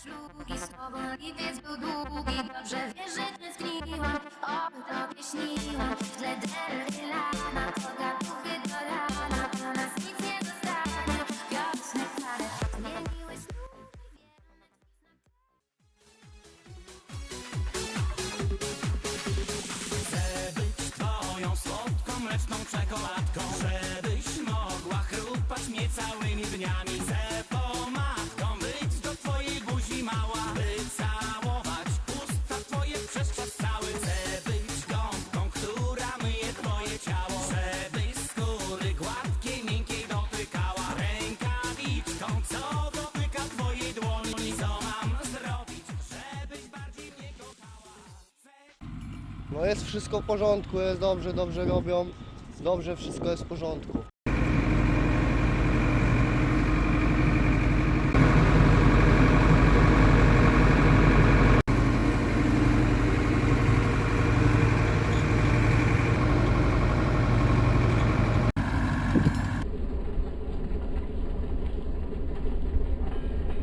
Szlugi słowo i wiec był długi Dobrze wiesz, że tęskniłam O tobie śniłam W tle del i lana Pogaduchy do rana Do nas nic nie dostanie Wiosny Zmieniły snugi Chcę być twoją słodką, mleczną czekoladką No jest wszystko w porządku, jest dobrze, dobrze robią. Dobrze, wszystko jest w porządku.